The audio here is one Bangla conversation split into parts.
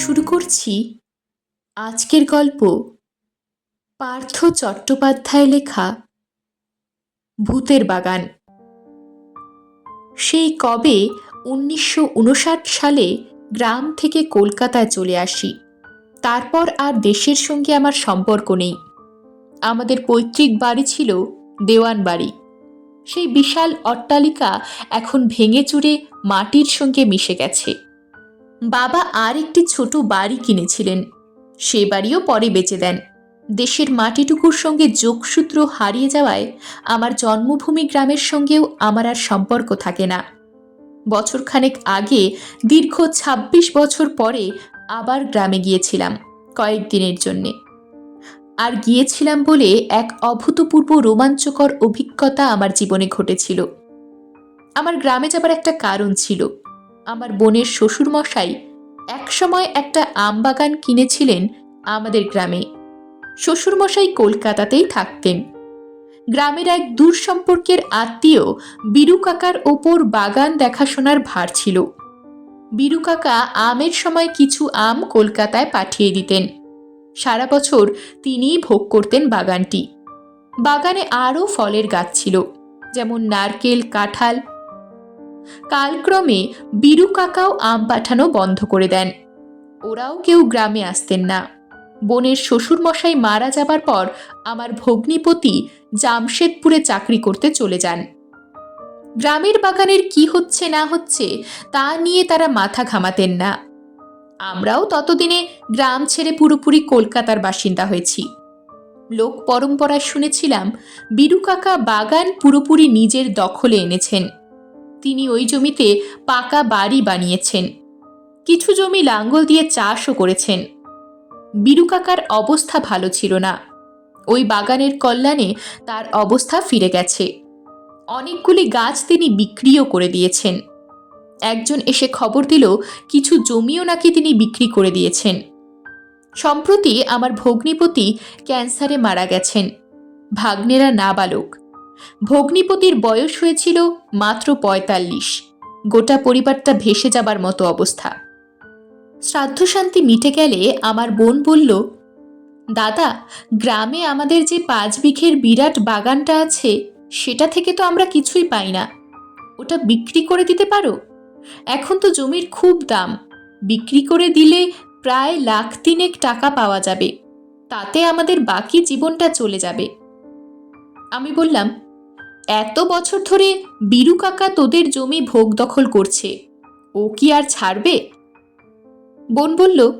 শুরু করছি আজকের গল্প পার্থ চট্টোপাধ্যায় লেখা ভূতের বাগান। সেই কবে উনিশশো উনষাট সালে গ্রাম থেকে কলকাতায় চলে আসি। তারপর আর দেশের সঙ্গে আমার সম্পর্ক নেই। আমাদের পৈতৃক বাড়ি ছিল দেওয়ান বাড়ি। সেই বিশাল অট্টালিকা এখন ভেঙে চুরে মাটির সঙ্গে মিশে গেছে। বাবা আর একটি ছোট বাড়ি কিনেছিলেন। সে বাড়িও পরে বেচে দেন। দেশের মাটিটুকুর সঙ্গে যোগসূত্র হারিয়ে যাওয়ায় আমার জন্মভূমি গ্রামের সঙ্গেও আমার আর সম্পর্ক থাকে না। বছরখানেক আগে, দীর্ঘ ২৬ বছর পরে আবার গ্রামে গিয়েছিলাম কয়েকদিনের জন্যে। আর গিয়েছিলাম বলে এক অভূতপূর্ব রোমাঞ্চকর অভিজ্ঞতা আমার জীবনে ঘটেছিল। আমার গ্রামে যাবার একটা কারণ ছিল। আমার বোনের শ্বশুরমশাই একসময় একটা আম বাগান কিনেছিলেন আমাদের গ্রামে। শ্বশুরমশাই কলকাতাতেই থাকতেন। গ্রামের এক দূর সম্পর্কের আত্মীয় বীরু কাকার ওপর বাগান দেখাশোনার ভার ছিল। বীরু কাকা আমের সময় কিছু আম কলকাতায় পাঠিয়ে দিতেন। সারা বছর তিনিই ভোগ করতেন বাগানটি। বাগানে আরও ফলের গাছ ছিল, যেমন নারকেল, কাঁঠাল কালক্রমে বীরু কাকাও আম পাঠানো বন্ধ করে দেন। ওরাও কেউ গ্রামে আসতেন না। বোনের শ্বশুরমশাই মারা যাবার পর আমার ভগ্নিপতি জামশেদপুরে চাকরি করতে চলে যান। গ্রামের বাগানের কি হচ্ছে না হচ্ছে তা নিয়ে তারা মাথা ঘামাতেন না। আমরাও ততদিনে গ্রাম ছেড়ে পুরোপুরি কলকাতার বাসিন্দা হয়েছি। লোক পরম্পরায় শুনেছিলাম, বীরু কাকা বাগান পুরোপুরি নিজের দখলে এনেছেন। তিনি ওই জমিতে পাকা বাড়ি বানিয়েছেন। কিছু জমি লাঙ্গল দিয়ে চাষও করেছেন। বিরুকাকার অবস্থা ভালো ছিল না। ওই বাগানের কল্যাণে তার অবস্থা ফিরে গেছে। অনেকগুলি গাছ তিনি বিক্রিও করে দিয়েছেন। একজন এসে খবর দিল, কিছু জমিও নাকি তিনি বিক্রি করে দিয়েছেন। সম্প্রতি আমার ভগ্নিপতি ক্যান্সারে মারা গেছেন। ভাগ্নেরা নাবালক। ভগ্নিপতির বয়স হয়েছিল মাত্র পঁয়তাল্লিশ। গোটা পরিবারটা ভেসে যাবার মতো অবস্থা। শ্রাদ্ধশান্তি মিটে গেলে আমার বোন বলল, দাদা, গ্রামে আমাদের যে পাঁচ বিঘের বিরাট বাগানটা আছে, সেটা থেকে তো আমরা কিছুই পাই না। ওটা বিক্রি করে দিতে পারো? এখন তো জমির খুব দাম। বিক্রি করে দিলে প্রায় লাখ তিনেক টাকা পাওয়া যাবে। তাতে আমাদের বাকি জীবনটা চলে যাবে। আমি বললাম এত বছর ধরে বীরু কাকা তোদের জমি ভোগ দখল করছে। ও কি আর ছাড়বে? বোন বলল,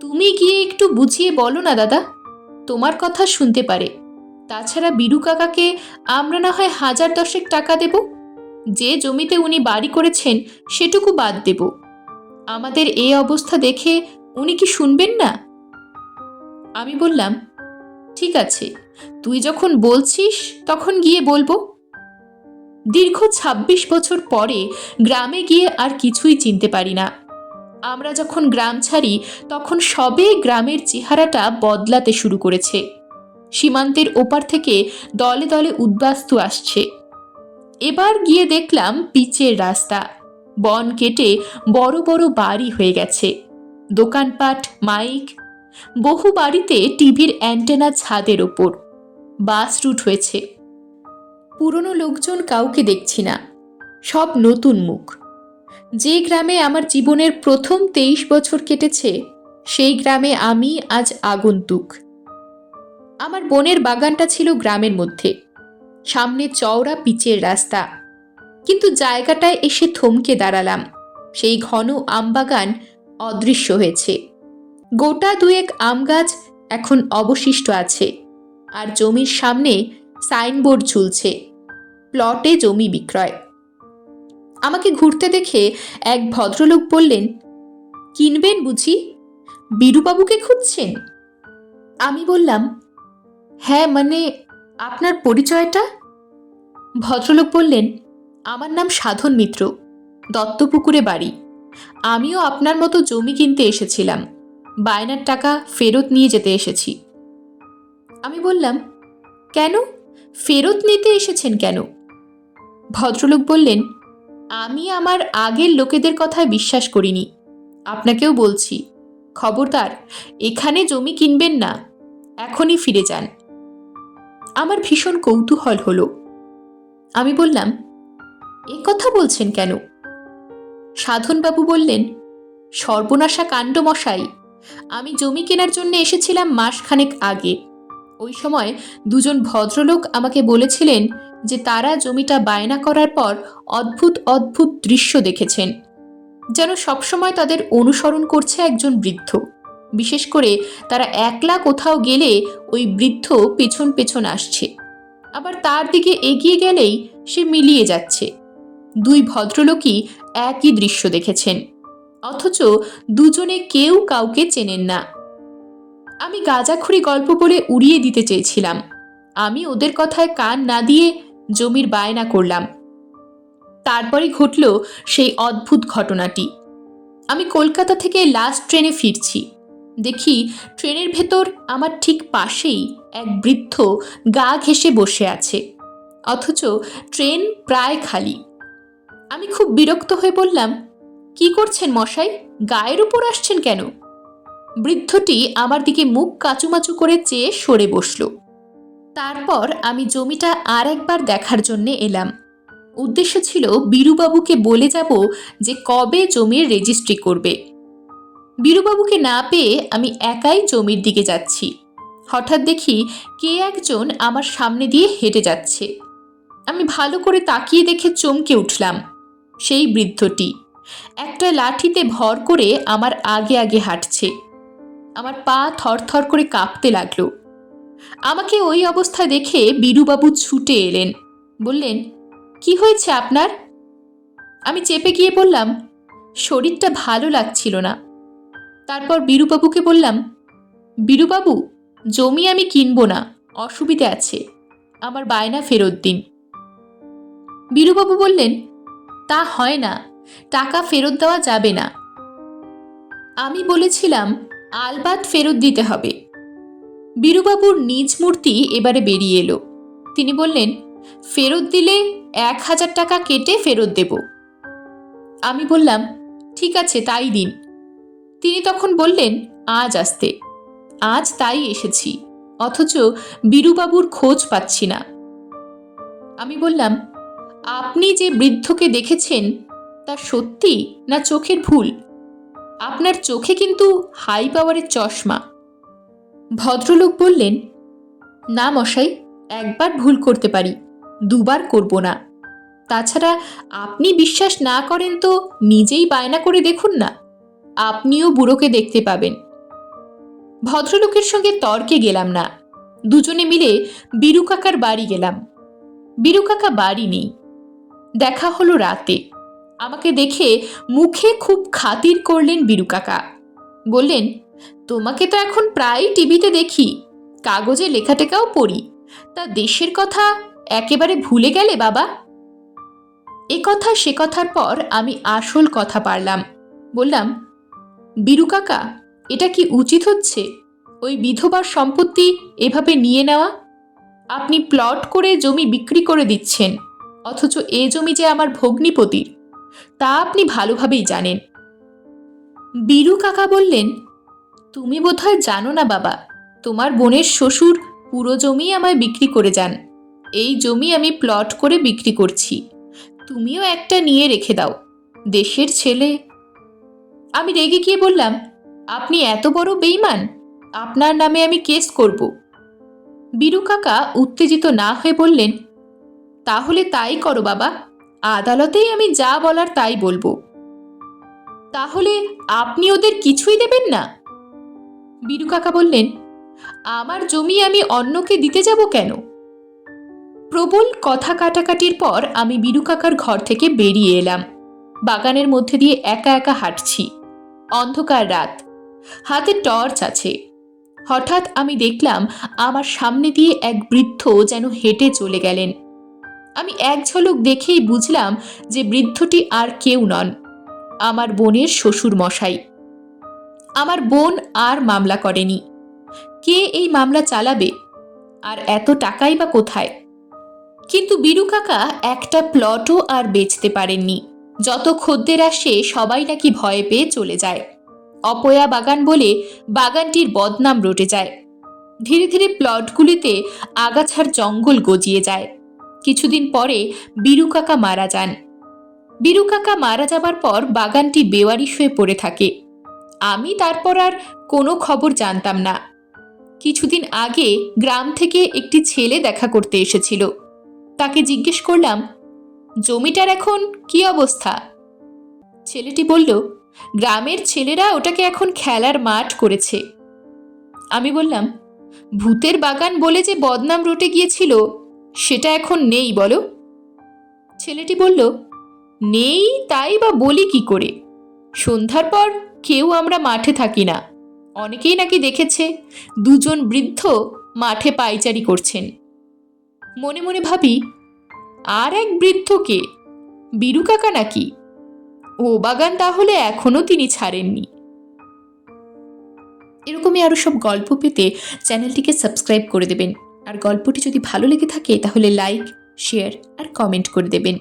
তুমি গিয়ে একটু বুঝিয়ে বলো না দাদা, তোমার কথা শুনতে পারে। তাছাড়া বীরু কাকাকে আমরা না হয় হাজার দশেক টাকা দেব। যে জমিতে উনি বাড়ি করেছেন সেটুকু বাদ দেব। আমাদের এ অবস্থা দেখে উনি কি শুনবেন না? আমি বললাম, ঠিক আছে, তুই যখন বলছিস তখন গিয়ে বলব। দীর্ঘ ২৬ বছর পরে গ্রামে গিয়ে আর কিছুই চিনতে পারি না। আমরা যখন গ্রাম ছাড়ি, তখন সবে গ্রামের চেহারাটা বদলাতে শুরু করেছে। সীমান্তের ওপার থেকে দলে দলে উদ্বাস্তু আসছে। এবার গিয়ে দেখলাম পিচের রাস্তা। বন কেটে বড় বড় বাড়ি হয়ে গেছে। দোকানপাট, মাইক, বহু বাড়িতে টিভির অ্যান্টেনা ছাদের ওপর। বাস রুট হয়েছে। পুরনো লোকজন কাউকে দেখছি না। সব নতুন মুখ। যে গ্রামে আমার জীবনের প্রথম তেইশ বছর কেটেছে, সেই গ্রামে আমি আজ আগন্তুক। আমার বোনের বাগানটা ছিল গ্রামের মধ্যে। সামনে চওড়া পিচের রাস্তা। কিন্তু জায়গাটায় এসে থমকে দাঁড়ালাম। সেই ঘন আমবাগান অদৃশ্য হয়েছে। গোটা দুয়েক আম গাছ এখন অবশিষ্ট আছে। আর জমির সামনে সাইনবোর্ড ঝুলছে। প্লটে জমি বিক্রয়। আমাকে ঘুরতে দেখে এক ভদ্রলোক বললেন, কিনবেন বুঝি? বীরুবাবুকে খুঁজছেন? আমি বললাম হ্যাঁ মানে আপনার পরিচয়টা? ভদ্রলোক বললেন, আমার নাম সাধন মিত্র, দত্তপুকুরে বাড়ি। আমিও আপনার মতো জমি কিনতে এসেছিলাম। বায়নার টাকা ফেরত নিয়ে যেতে এসেছি। আমি বললাম, কেন? ফেরত নিতে এসেছেন কেন? ভদ্রলোক বললেন, আমি আমার আগের লোকেদের কথায় বিশ্বাস করিনি। আপনাকেও বলছি, খবরদার, এখানে জমি কিনবেন না, এখনই ফিরে যান। আমার ভীষণ কৌতূহল হলো। আমি বললাম, এ কথা বলছেন কেন? সাধনবাবু বললেন, সর্বনাশা কাণ্ড মশাই, আমি জমি কেনার জন্য এসেছিলাম মাসখানেক আগে। ওই সময় দুজন ভদ্রলোক আমাকে বলেছিলেন যে তারা জমিটা বায়না করার পর অদ্ভুত অদ্ভুত দৃশ্য দেখেছেন। যেন সবসময় তাদের অনুসরণ করছে একজন বৃদ্ধ। বিশেষ করে তারা একলা কোথাও গেলে ওই বৃদ্ধ পেছন পেছন আসছে। আবার তার দিকে এগিয়ে গেলেই সে মিলিয়ে যাচ্ছে। দুই ভদ্রলোকই একই দৃশ্য দেখেছেন। অথচ দুজনে কেউ কাউকে চেনেন না। আমি গাঁজাখুরি গল্প বলে উড়িয়ে দিতে চেয়েছিলাম। আমি ওদের কথায় কান না দিয়ে জমির বায়না করলাম। তারপরে ঘটল সেই অদ্ভুত ঘটনাটি। আমি কলকাতা থেকে লাস্ট ট্রেনে ফিরছি। দেখি ট্রেনের ভেতর আমার ঠিক পাশেই এক বৃদ্ধ গা ঘেঁষে বসে আছে। অথচ ট্রেন প্রায় খালি। আমি খুব বিরক্ত হয়ে বললাম, কি করছেন মশাই? গায়ের উপর আসছেন কেন? বৃদ্ধটি আমার দিকে মুখ কাচুমাচু করে চেয়ে সরে বসল। তারপর আমি জমিটা আর একবার দেখার জন্যে এলাম। উদ্দেশ্য ছিল বীরুবাবুকে বলে যাব যে কবে জমির রেজিস্ট্রি করবে। বীরুবাবুকে না পেয়ে আমি একাই জমির দিকে যাচ্ছি। হঠাৎ দেখি কে একজন আমার সামনে দিয়ে হেঁটে যাচ্ছে। আমি ভালো করে তাকিয়ে দেখে চমকে উঠলাম, সেই বৃদ্ধটি। একটা লাঠিতে ভর করে আমার আগে আগে হাঁটছে। আমার পা থরথর করে কাঁপতে লাগল। আমাকে ওই অবস্থা দেখে বীরুবাবু ছুটে এলেন। বললেন, কি হয়েছে আপনার? আমি চেপে গিয়ে বললাম, শরীরটা ভালো লাগছিল না। তারপর বীরুবাবুকে বললাম, বীরুবাবু, জমি আমি কিনবো না, অসুবিধে আছে, আমার বায়না ফেরত দিন। বীরুবাবু বললেন, তা হয় না, টাকা ফেরত দেওয়া যাবে না। আমি বলেছিলাম, আলবাত ফেরত দিতে হবে। বীরুবাবুর নিজ মূর্তি এবারে বেরিয়ে এলো। তিনি বললেন, ফেরত দিলে এক হাজার টাকা কেটে ফেরত দেব। আমি বললাম, ঠিক আছে, তাই দিন। তিনি তখন বললেন, আজ আসতে। আজ তাই এসেছি, অথচ বীরুবাবুর খোঁজ পাচ্ছি না। আমি বললাম, আপনি যে বৃদ্ধকে দেখেছেন, তা সত্যি না চোখের ভুল? আপনার চোখে কিন্তু হাই পাওয়ারের চশমা। ভদ্রলোক বললেন, না মশাই, একবার ভুল করতে পারি, দুবার করব না। তাছাড়া আপনি বিশ্বাস না করেন তো নিজেই বায়না করে দেখুন না, আপনিও বুড়োকে দেখতে পাবেন। ভদ্রলোকের সঙ্গে তর্কে গেলাম না, দুজনে মিলে বীরু কাকার বাড়ি গেলাম। বীরু কাকা বাড়ি নেই। দেখা হলো রাতে। আমাকে দেখে মুখে খুব খাতির করলেন বীরু কাকা। বললেন তোমাকে তো এখন প্রায় টিভিতে দেখি, কাগজে লেখাটেকাও পড়ি। তা দেশের কথা একেবারে ভুলে গেলে বাবা? এ কথা, সে কথার পর আমি আসল কথা পারলাম। বললাম, বীরু কাকা, এটা কি উচিত হচ্ছে ওই বিধবার সম্পত্তি এভাবে নিয়ে নেওয়া? আপনি প্লট করে জমি বিক্রি করে দিচ্ছেন, অথচ এ জমি যে আমার ভগ্নিপতির, তা আপনি ভালোভাবেই জানেন। বীরু কাকা বললেন তুমি বোধহয় জানো না বাবা, তোমার বোনের শ্বশুর পুরো জমি আমায় বিক্রি করে যান। এই জমি আমি প্লট করে বিক্রি করছি। তুমিও একটা নিয়ে রেখে দাও। দেশের ছেলে। আমি রেগে গিয়ে বললাম, আপনি এত বড় বেইমান, আপনার নামে আমি কেস করব। বীরু কাকা উত্তেজিত না হয়ে বললেন, তাহলে তাই করো বাবা, আদালতেই আমি যা বলার তাই বলব। তাহলে আপনি ওদের কিছুই দেবেন না? বীরু কাকা বললেন, আমার জমি আমি অন্যকে দিতে যাব কেন? প্রবল কথা কাটাকাটির পর আমি বীরু কাকার ঘর থেকে বেরিয়ে এলাম। বাগানের মধ্যে দিয়ে একা একা হাঁটছি। অন্ধকার রাত। হাতে টর্চ আছে। হঠাৎ আমি দেখলাম আমার সামনে দিয়ে এক বৃদ্ধ যেন হেঁটে চলে গেলেন। আমি এক ঝলক দেখেই বুঝলাম যে বৃদ্ধটি আর কেউ নন। আমার বোনের শ্বশুর মশাই আমার বোন আর মামলা করেনি। কে এই মামলা চালাবে? আর এত টাকাই বা কোথায়? কিন্তু বীরু কাকা একটা প্লটও আর বেচতে পারেননি। যত খদ্দের আসে সবাই নাকি ভয় পেয়ে চলে যায়। অপয়া বাগান বলে বাগানটির বদনাম রটে যায়। ধীরে ধীরে প্লটগুলিতে আগাছার জঙ্গল গজিয়ে যায়। কিছুদিন পরে বীরু কাকা মারা যান। বীরু কাকা মারা যাবার পর বাগানটি বেওয়ারিশ হয়ে পড়ে থাকে। আমি তারপর আর কোনো খবর জানতাম না। কিছুদিন আগে গ্রাম থেকে একটি ছেলে দেখা করতে এসেছিল। তাকে জিজ্ঞেস করলাম, জমিটার এখন কি অবস্থা? ছেলেটি বলল, গ্রামের ছেলেরা ওটাকে এখন খেলার মাঠ করেছে। আমি বললাম, ভূতের বাগান বলে যে বদনাম রটে গিয়েছিল, সেটা এখন নেই বলো। ছেলেটি বলল, নেই, তাই বা বলি কি করে? সন্ধ্যার পর কেউ আমরা মাঠে থাকি না। অনেকেই নাকি দেখেছে, দুজন বৃদ্ধ মাঠে পাইচারি করছেন। মনে মনে ভাবি, আর এক বৃদ্ধকে, বীরু কাকা নাকি? ও বাগান তাহলে এখনও তিনি ছাড়েননি। এরকমই আরও সব গল্প পেতে চ্যানেলটিকে সাবস্ক্রাইব করে দেবেন। আর গল্পটি যদি ভালো লেগে থাকে, তাহলে লাইক, শেয়ার আর কমেন্ট করে দেবেন।